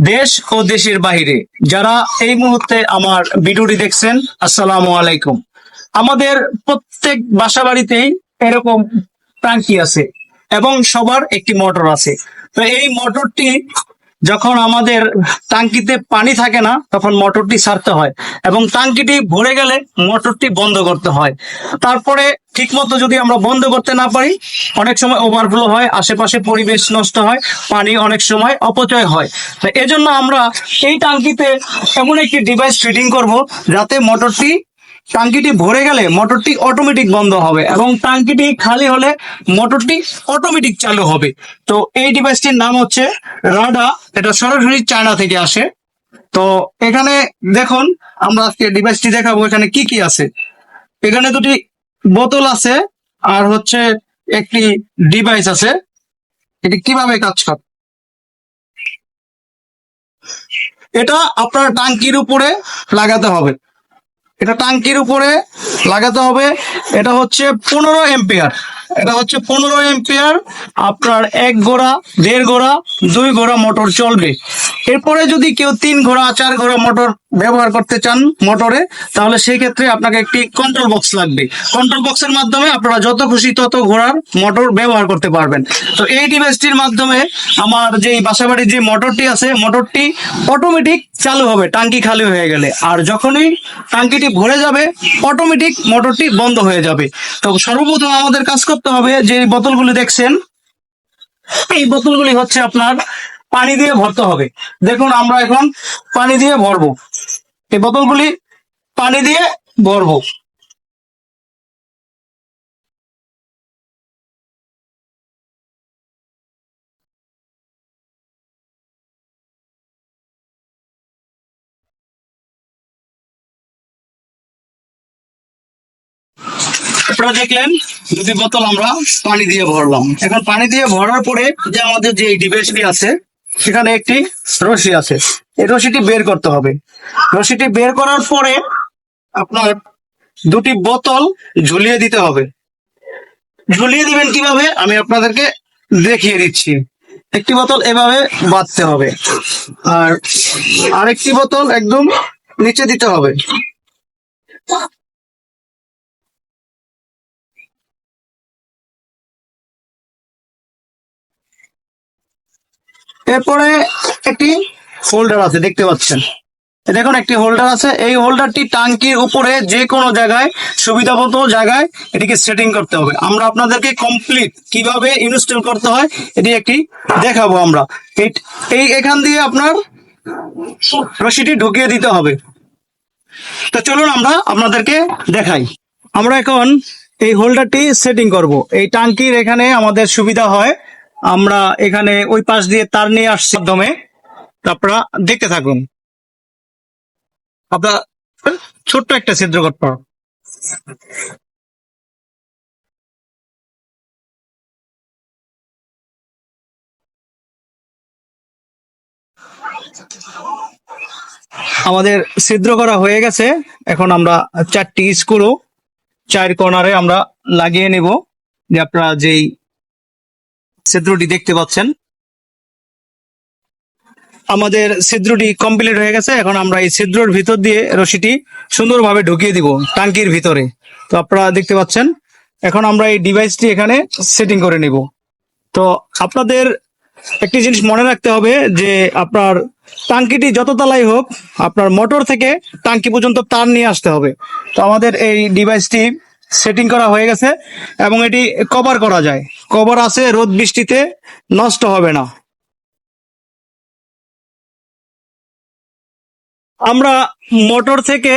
দেশ ও দেশের বাহিরে যারা এই মুহূর্তে আমার ভিডিওটি দেখছেন, আসসালামু আলাইকুম। আমাদের প্রত্যেক বাসা বাড়িতেই এরকম টাঙ্কি আছে এবং সবার একটি মোটর আছে। তো এই মোটরটি যখন আমাদের টাঙ্কিতে পানি থাকে না, তখন মোটরটি সারতে হয় এবং টাঙ্কিটি ভরে গেলে মোটরটি বন্ধ করতে হয়। তারপরে ঠিকমতো যদি আমরা বন্ধ করতে না পারি, অনেক সময় ওভারফ্লো হয়, আশেপাশে পরিবেশ নষ্ট হয়, পানি অনেক সময় অপচয় হয়। তো এজন্য আমরা এই টাঙ্কিতে এমন একটি ডিভাইস ফিটিং করব যাতে মোটরটি টাঙ্কিটি ভরে গেলে মোটরটি অটোমেটিক বন্ধ হবে এবং টাঙ্কিটি খালি হলে মোটরটি অটোমেটিক চালু হবে। তো এই ডিভাইসটির নাম হচ্ছে রাডা এটা সরাসরি চায়না থেকে আসে। তো এখানে দেখুন, আমরা আজকে ডিভাইসটি দেখাবো এখানে কি কি আছে। এখানে দুটি বোতল আছে আর হচ্ছে একটি ডিভাইস আছে। এটি কীভাবে কাজ করে? এটা আপনার টাঙ্কির উপরে লাগাতে হবে। এটা টাঙ্কির উপরে লাগাতে হবে। এটা হচ্ছে পনেরো এম্পিয়ার। এটা হচ্ছে পনেরো এম্পিয়ার আপনার এক গোড়া দেড় গোড়া দুই গোড়া মোটর চলবে। এরপরে যদি কেউ তিন ঘোড়া, চার ঘোড়া মোটর ব্যবহার করতে চান মোটরে তাহলে সেই ক্ষেত্রে আপনাকে একটি কন্ট্রোল বক্স লাগবে। কন্ট্রোল বক্সের মাধ্যমে আপনারা যত খুশি তত ঘোড়ার মোটর ব্যবহার করতে পারবেন। তো এই ডিভাইসটির মাধ্যমে আমার যে বাসাবাড়ির যে মোটরটি আছে মোটরটি অটোমেটিক চালু হবে, টাঙ্কি খালি হয়ে গেলে। আর যখনই টাঙ্কিটি ভরে যাবে অটোমেটিক মোটরটি বন্ধ হয়ে যাবে। তো সর্বপ্রথম আমাদের কাজ করতে হবে যে বোতলগুলি দেখছেন, এই বোতলগুলি হচ্ছে আপনার পানি দিয়ে ভরতে হবে। দেখুন, আমরা এখন পানি দিয়ে ভরবো। এই বোতলগুলি পানি দিয়ে ভরবো। আপনারা দেখলেন, দুটি বোতল আমরা পানি দিয়ে ভরলাম। এখন পানি দিয়ে ভরার পরে যে আমাদের যে ডিভাইসটি আছে, সেখানে একটি রশি আছে। এই রশিটি বের করতে হবে। রশিটি বের করার পরে আপনার দুটি বোতল ঝুলিয়ে দিতে হবে। ঝুলিয়ে দিবেন কীভাবে? আমি আপনাদেরকে দেখিয়ে দিচ্ছি। একটি বোতল এভাবে বাঁধতে হবে। আর আরেকটি বোতল একদম নিচে দিতে হবে। এরপরে একটি হোল্ডার আছে, দেখতে পাচ্ছেন। দেখুন, একটি হোল্ডার আছে। এই হোল্ডারটি টাঙ্কির উপরে যে কোনো জায়গায় সুবিধা মতো জায়গায় এটিকে সেটিং করতে হবে। আমরা আপনাদেরকে কমপ্লিট কীভাবে ইনস্টল করতে হয়, এটি একটি দেখাবো আমরা। এই- এই এখান দিয়ে আপনার রশিটি ঢুকিয়ে দিতে হবে। তো চলুন আমরা আপনাদেরকে দেখাই। আমরা এখন এই হোল্ডারটি সেটিং করব। এই টাঙ্কির এখানে আমাদের সুবিধা হয় আমরা এখানে ওই পাশ দিয়ে তার নিয়ে আসছি মাধ্যমে। আপনারা দেখতে থাকুন। আপনার ছোট্ট একটা ছিদ্র করতে। আমাদের ছিদ্র করা হয়ে গেছে। এখন আমরা চারটি স্ক্রু, চার কর্নারে আমরা লাগিয়ে নেব, যে আপনারা যেই ছিদ্রটি দেখতে পাচ্ছেন। আমাদের ছিদ্রটি কমপ্লিট হয়ে গেছে। এখন আমরা এই ছিদ্রর ভিতর দিয়ে রশিটি সুন্দরভাবে ঢুকিয়ে দিব টাঙ্কির ভিতরে। তো আপনারা দেখতে পাচ্ছেন, এখন আমরা এই ডিভাইসটি এখানে সেটিং করে নেব। তো আপনাদের একটি জিনিস মনে রাখতে হবে যে আপনার টাঙ্কিটি যত তলাই হোক, আপনার মোটর থেকে টাঙ্কি পর্যন্ত তার নিয়ে আসতে হবে। তো আমাদের এই ডিভাইসটি সেটিং করা হয়ে গেছে এবং এটি কভার করা যায়। কভার আছে, রোদ বৃষ্টিতে নষ্ট হবে না। আমরা মোটর থেকে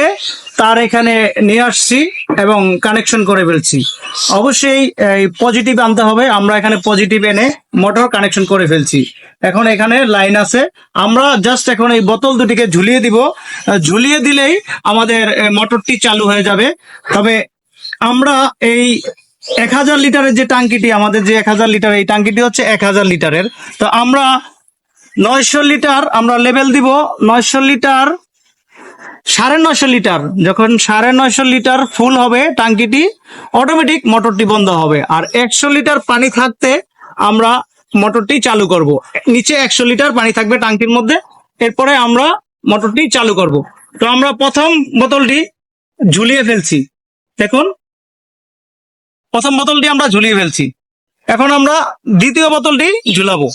তার এখানে নিয়ে আসছি এবং কানেকশন করে ফেলছি। অবশ্যই এই পজিটিভ আনতে হবে, আমরা এখানে পজিটিভ এনে মোটর কানেকশন করে ফেলছি। এখন এখানে লাইন আছে, আমরা জাস্ট এখন এই বোতল দুটিকে ঝুলিয়ে দিব। ঝুলিয়ে দিলেই আমাদের মোটরটি চালু হয়ে যাবে। তবে আমরা এই এক হাজার লিটারের যে টাঙ্কিটি, আমাদের যে এক হাজার লিটার, এই টাঙ্কিটি হচ্ছে এক হাজার লিটারের। তো আমরা নয়শো লিটার, আমরা লেভেল দিব নয়শো লিটার, সাড়ে নয়শো লিটার। যখন সাড়ে নয়শো লিটার ফুল হবে টাঙ্কিটি অটোমেটিক মোটরটি বন্ধ হবে। আর একশো লিটার পানি থাকতে আমরা মোটরটি চালু করব। নিচে একশো লিটার পানি থাকবে টাঙ্কির মধ্যে, এরপরে আমরা মোটরটি চালু করব। তো আমরা প্রথম বোতলটি ঝুলিয়ে ফেলছি। দেখুন প্রথম বোতলটি আমরা ঝুলিয়ে ফেলছি। এখন আমরা দ্বিতীয় বোতলটি ঝুলাবো।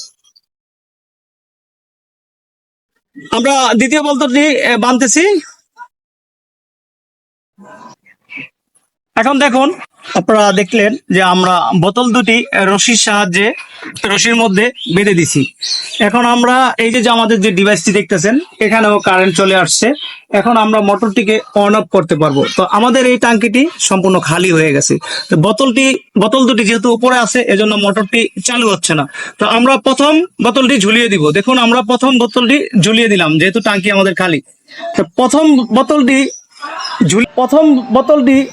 আমরা দ্বিতীয় বোতলটি বানতেছি। এখন দেখুন, আপনারা দেখলেন যে আমরা বোতল দুটি রশির সাহায্যে রশির মধ্যে বেঁধে দিছি। এখন আমরা এই যে আমাদের যে ডিভাইসটি দেখতেছেন, এখানেও কারেন্ট চলে আসছে। এখন আমরা মোটরটিকে অন অফ করতে পারব। তো আমাদের এই টাঙ্কিটি সম্পূর্ণ খালি হয়ে গেছে। তো বোতলটি, বোতল দুটি যেহেতু উপরে আছে, এজন্য মোটরটি চালু হচ্ছে না। তো আমরা প্রথম বোতলটি ঝুলিয়ে দিব। দেখুন, আমরা প্রথম বোতলটি ঝুলিয়ে দিলাম, যেহেতু টাঙ্কি আমাদের খালি। তো প্রথম বোতলটি ঝুল- প্রথম বোতলটি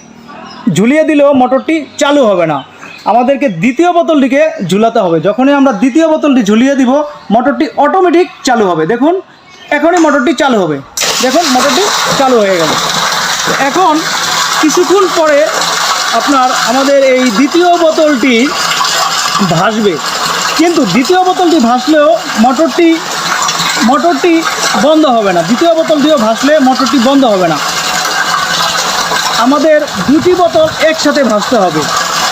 ঝুলিয়ে দিলেও মোটরটি চালু হবে না। আমাদেরকে দ্বিতীয় বোতলটিকে ঝুলাতে হবে। যখনই আমরা দ্বিতীয় বোতলটি ঝুলিয়ে দিব, মোটরটি অটোমেটিক চালু হবে। দেখুন, এখনই মোটরটি চালু হবে। দেখুন, মোটরটি চালু হয়ে গেল। এখন কিছুক্ষণ পরে আপনার আমাদের এই দ্বিতীয় বোতলটি ভাসবে। কিন্তু দ্বিতীয় বোতলটি ভাসলেও মোটরটি মোটরটি বন্ধ হবে না। দ্বিতীয় বোতলটিও ভাসলে মোটরটি বন্ধ হবে না। আমাদের দুটি বোতল একসাথে ভাসতে হবে।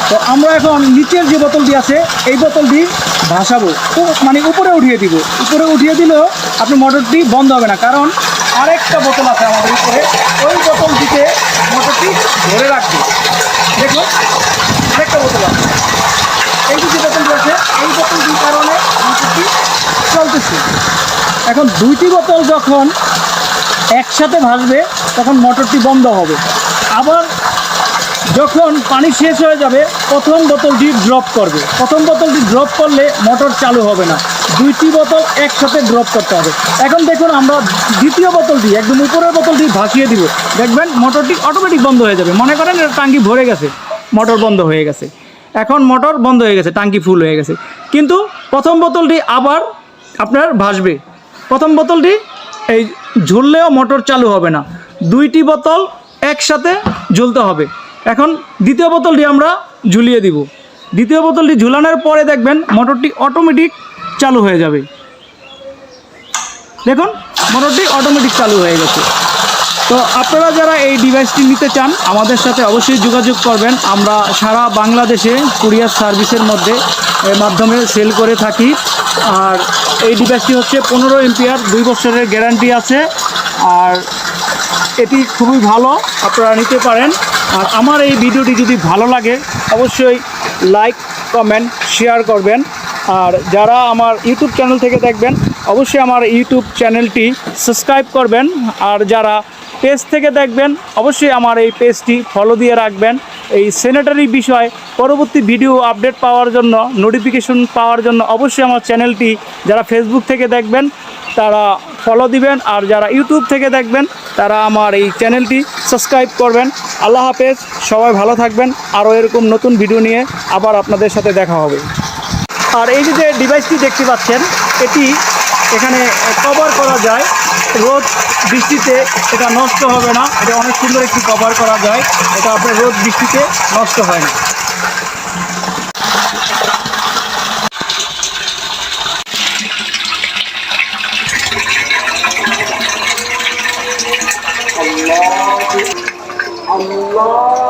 তো আমরা এখন নিচের যে বোতলটি আছে, এই বোতলটি ভাসাবো। উ- মানে উপরে উঠিয়ে দিব। উপরে উঠিয়ে দিলেও আপনি মোটরটি বন্ধ হবে না। কারণ আরেকটা বোতল আছে আমাদের উপরে। ওই বোতলটিতে মোটরটি ধরে রাখবে। দেখুন, আরেকটা বোতল আছে। এই যে বোতলটি আছে, এই বোতলটির কারণে মোটরটি চলতেছে। এখন দুইটি বোতল যখন একসাথে ভাসবে, তখন মোটরটি বন্ধ হবে। আবার যখন পানি শেষ হয়ে যাবে, প্রথম বোতলটি ড্রপ করবে। প্রথম বোতলটি ড্রপ করলে মোটর চালু হবে না। দুইটি বোতল একসাথে ড্রপ করতে হবে। এখন দেখুন, আমরা দ্বিতীয় বোতলটি, একদম উপরের বোতলটি ভাসিয়ে দিব। দেখবেন মোটরটি অটোমেটিক বন্ধ হয়ে যাবে। মনে করেন এটা টাঙ্কি ভরে গেছে মোটর বন্ধ হয়ে গেছে। এখন মোটর বন্ধ হয়ে গেছে, টাঙ্কি ফুল হয়ে গেছে। কিন্তু প্রথম বোতলটি আবার আপনার ভাসবে। প্রথম বোতলটি এই ঝুললেও মোটর চালু হবে না। দুইটি বোতল একসাথে ঝুলতে হবে। এখন দ্বিতীয় বোতলটি আমরা ঝুলিয়ে দিব। দ্বিতীয় বোতলটি ঝুলানোর পরে দেখবেন মোটরটি অটোমেটিক চালু হয়ে যাবে। দেখুন, মোটরটি অটোমেটিক চালু হয়ে গেছে। তো আপনারা যারা এই ডিভাইসটি নিতে চান, আমাদের সাথে অবশ্যই যোগাযোগ করবেন। আমরা সারা বাংলাদেশে কুরিয়ার সার্ভিসের মধ্যে মাধ্যমে সেল করে থাকি। আর এই ডিভাইসটি হচ্ছে পনেরো এমপিআর দুই বছরের গ্যারান্টি আছে। আর এটি খুবই ভালো, আপনারা নিতে পারেন। আর আমার এই ভিডিওটি যদি ভালো লাগে, অবশ্যই লাইক, কমেন্ট, শেয়ার করবেন। আর যারা আমার ইউটিউব চ্যানেল থেকে দেখবেন, অবশ্যই আমার ইউটিউব চ্যানেলটি সাবস্ক্রাইব করবেন। আর যারা পেজ থেকে দেখবেন, অবশ্যই আমার এই পেজটি ফলো দিয়ে রাখবেন। এই স্যানিটারি বিষয়, পরবর্তী ভিডিও আপডেট পাওয়ার জন্য নোটিফিকেশন পাওয়ার জন্য, অবশ্যই আমার চ্যানেলটি, যারা ফেসবুক থেকে দেখবেন, তারা ফলো দিবেন আর যারা ইউটিউব থেকে দেখবেন, তারা আমার এই চ্যানেলটি সাবস্ক্রাইব করবেন। আল্লাহ হাফেজ, সবাই ভালো থাকবেন। আরও এরকম নতুন ভিডিও নিয়ে আবার আপনাদের সাথে দেখা হবে। আর এই যে ডিভাইসটি দেখতে পাচ্ছেন, এটি এখানে কভার করা যায়। রোদ বৃষ্টিতে এটা নষ্ট হবে না। এটা অনেক সুন্দর একটি কভার করা যায়। এটা আপনার রোদ বৃষ্টিতে নষ্ট হয় না। long